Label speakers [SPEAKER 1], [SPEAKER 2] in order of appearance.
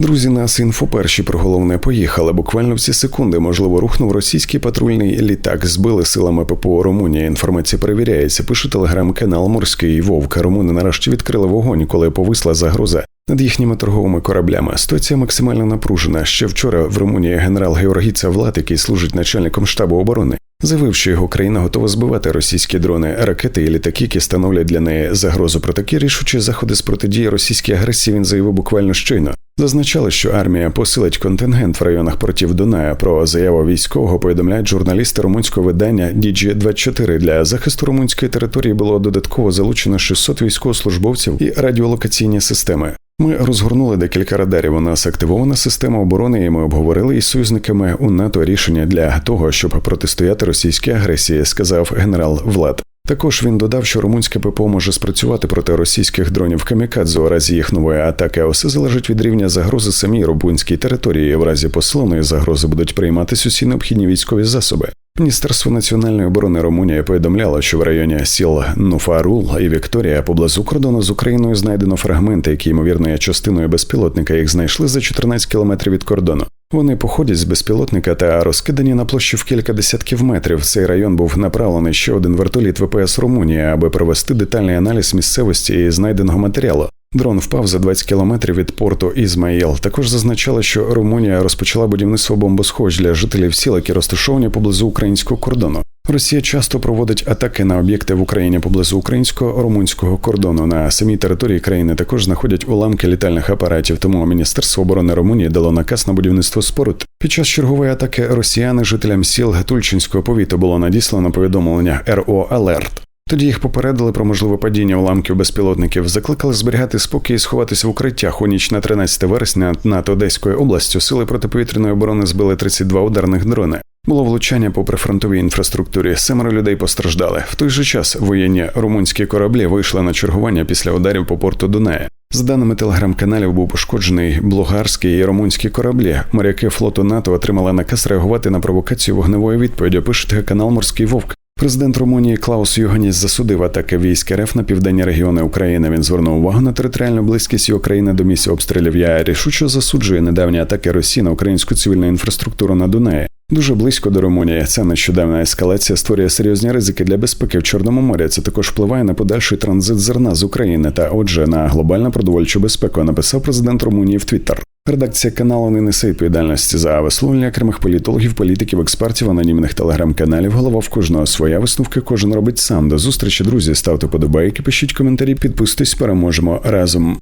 [SPEAKER 1] Друзі, нас інфо перші про головне поїхали. Буквально в ці секунди, можливо, рухнув російський патрульний літак. Збили силами ППО Румунії. Інформація перевіряється. Пише телеграм-канал Морський Вовк. Румуни нарешті відкрили вогонь, коли повисла загроза над їхніми торговими кораблями. Ситуація максимально напружена. Ще вчора в Румунії генерал Георгіца Влад, який служить начальником штабу оборони, заявив, що його країна готова збивати російські дрони, ракети і літаки, які становлять для неї загрозу. Про такі рішучі заходи з протидії російській агресії він заявив буквально щойно. Зазначали, що армія посилить контингент в районах портів Дуная. Про заяву військового повідомляють журналісти румунського видання DG24. Для захисту румунської території було додатково залучено 600 військовослужбовців і радіолокаційні системи. Ми розгорнули декілька радарів. У нас активована система оборони, і ми обговорили із союзниками у НАТО рішення для того, щоб протистояти російській агресії, сказав генерал Влад. Також він додав, що румунське ППО може спрацювати проти російських дронів камікадзе у разі їх нової атаки. а Усе залежить від рівня загрози самій румунській території. В разі посиленої загрози будуть прийматися усі необхідні військові засоби. Міністерство національної оборони Румунії повідомляло, що в районі сіл Нуфарул і Вікторія поблизу кордону з Україною знайдено фрагменти, які ймовірно є частиною безпілотника. Їх знайшли за 14 кілометрів від кордону. Вони походять з безпілотника та розкидані на площі в кілька десятків метрів. Цей район був направлений ще один вертоліт ВПС Румунії, аби провести детальний аналіз місцевості і знайденого матеріалу. Дрон впав за 20 кілометрів від порту Ізмаїл. Також зазначали, що Румунія розпочала будівництво бомбосхож для жителів сіл, які розташовані поблизу українського кордону. Росія часто проводить атаки на об'єкти в Україні поблизу українського румунського кордону. На самій території країни також знаходять уламки літальних апаратів. Тому Міністерство оборони Румунії дало наказ на будівництво споруд. Під час чергової атаки росіяни жителям сіл Гатульчинського повіту було надіслано повідомлення РО Алерт. Тоді їх попередили про можливе падіння уламків безпілотників, закликали зберігати спокій і сховатися в укриттях. У ніч на 13 вересня над Одеською областю сили протиповітряної оборони збили 32 ударних дрони. Було влучання по прифронтовій інфраструктурі. Семеро людей постраждали. В той же час воєнні румунські кораблі вийшли на чергування після ударів по порту Дуная. За даними телеграм-каналів, був пошкоджений болгарський і румунські кораблі. Моряки флоту НАТО отримали наказ реагувати на провокацію вогневої відповіді. Пише канал Морський Вовк. Президент Румунії Клаус Йоганіс засудив атаки військ РФ на південні регіони України. Він звернув увагу на територіальну близькість його країни до місць обстрілів. Я рішуче засуджує недавні атаки Росії на українську цивільну інфраструктуру на Дунаї. Дуже близько до Румунії. Це нещодавна ескалація створює серйозні ризики для безпеки в Чорному морі. Це також впливає на подальший транзит зерна з України та, отже, на глобальну продовольчу безпеку. Написав президент Румунії в Твіттер. Редакція каналу не несе відповідальності за висловлення окремих політологів, політиків, експертів, анонімних телеграм-каналів. Голова в кожного своя висновки. Кожен робить сам. До зустрічі, друзі. Ставте подобайки, пишіть коментарі, підписуйтесь, переможемо разом.